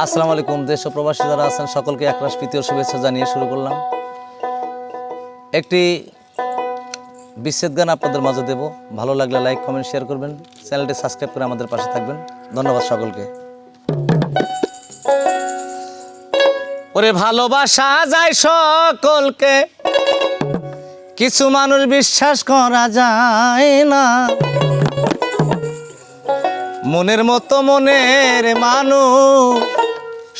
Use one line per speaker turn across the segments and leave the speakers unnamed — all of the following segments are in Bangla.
আসসালামু আলাইকুম, দেশ প্রবাসী যারা আছেন, সকলকে একরাশ প্রীতীয় শুভেচ্ছা জানিয়ে শুরু করলাম। একটি বিচ্ছেদ গান আপনাদের মাঝে দেব। ভালো লাগলে লাইক, কমেন্ট, শেয়ার করবেন। চ্যানেলটি সাবস্ক্রাইব করে আমাদের পাশে থাকবেন। ধন্যবাদ সকলকে। ওরে ভালোবাসা যায় সকলকে, কিছু মানুষ বিশ্বাস করা যায় না। মনের মতো মনের মানুষ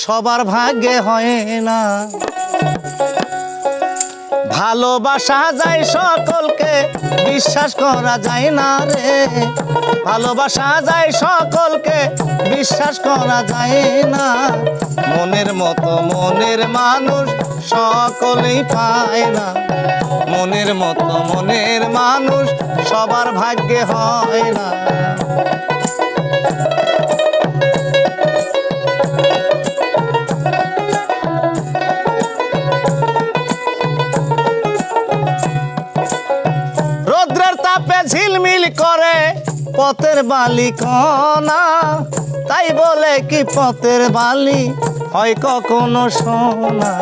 সবার ভাগ্যে হয় না। ভালোবাসা যায় সকলকে, বিশ্বাস করা যায় না রে। ভালোবাসা যায় সকলকে, বিশ্বাস করা যায় না। মনের মতো মনের মানুষ সকলেই পায় না। মনের মতো মনের মানুষ সবার ভাগ্যে হয় না। ঝিলমিল করে পথের বালি কণা তাই বলে কি পথের বালি হয় কখনো সোনা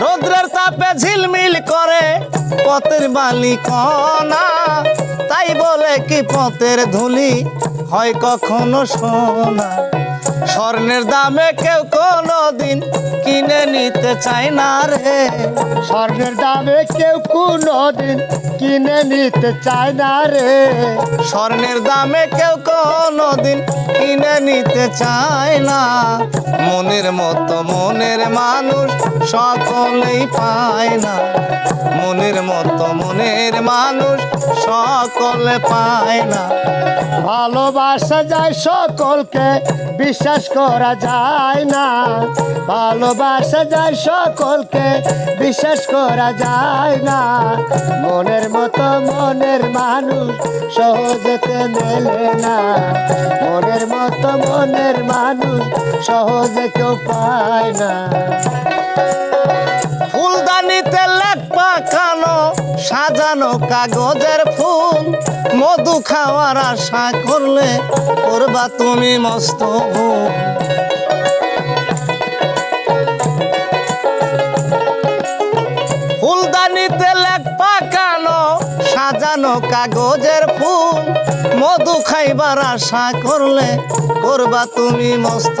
রৌদ্রের তাপে ঝিলমিল করে পথের বালি কণা তাই বলে কি পথের ধুলি হয় কখনো সোনা স্বর্ণের দামে কেউ কোনো দিন কিনে নিতে চায় না রে।
স্বর্ণের দামে কেউ কোনো দিন কিনে নিতে চায় না রে।
স্বর্ণের দামে কেউ কোনো দিন কিনে নিতে চায় না। মনের মতো মনের মানুষ সকলেই পায় না। মনের মতো মনের মানুষ সকলে পায় না।
ভালোবাসা যায় সকলকে বিশ্বাস করা যায় না। ভালোবাসা যায় সকলকে, বিশ্বাস করা যায় না। মনের মতো মনের মানুষ সহজেতে মেলে না। মনের মতো মনের মানুষ সহজে কেউ পায় না।
ফুলদানিতে লেখ পাকানো সাজানো কাগজের ফুল, মধু খাওয়ার আশা করলে করবা তুমি মস্ত ফুলদানিতে লেখ পাকানো, সাজানো কাগজের ফুল, মধু খাইবার আশা করলে করবা তুমি মস্ত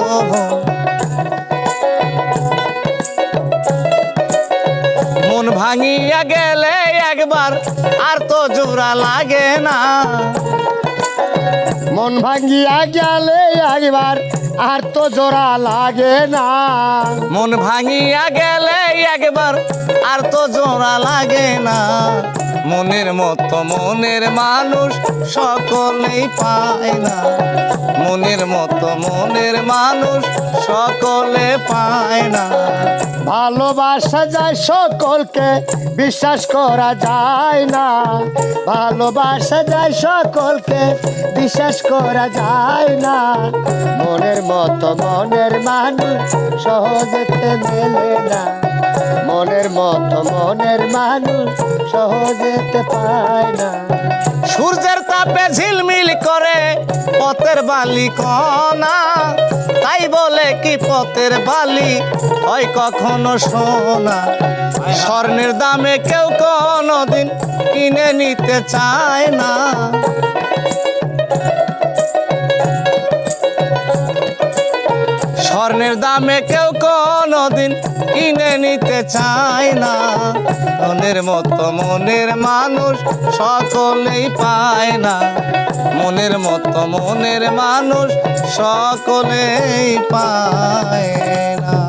মন ভাঙিয়া একবার আর তো জোড়া লাগে না।
মন ভাঙ্গিয়া গেলে একবার আর তো জোড়া লাগে না।
মন ভাঙিয়া গেলে একবার আর তো জোড়া লাগে না। মনের মতো মনের মানুষ সকলেই পায় না। মনের মতো মনের মানুষ সকলে পায় না।
ভালোবাসা যায় সকলকে, বিশ্বাস করা যায় না। ভালোবাসা যায় সকলকে, বিশ্বাস করা যায় না। মনের মতো মনের মানুষ সহজেতে মেলে না। মনের মতো, মনের মানুষ সহজেতে পায় না।
সূর্যের তাপে ঝিলমিল করে পথের বালি কণা তাই বলে কি পথের বালি হয় কখনো সোনা স্বর্ণের দামে কেউ কোনো দিন কিনে নিতে চায় না। স্বর্ণের দামে কেউ কোনো দিন কিনে নিতে চায় না। মনের মতো মনের মানুষ সকলেই পায় না। মনের মতো মনের মানুষ সকলেই পায় না।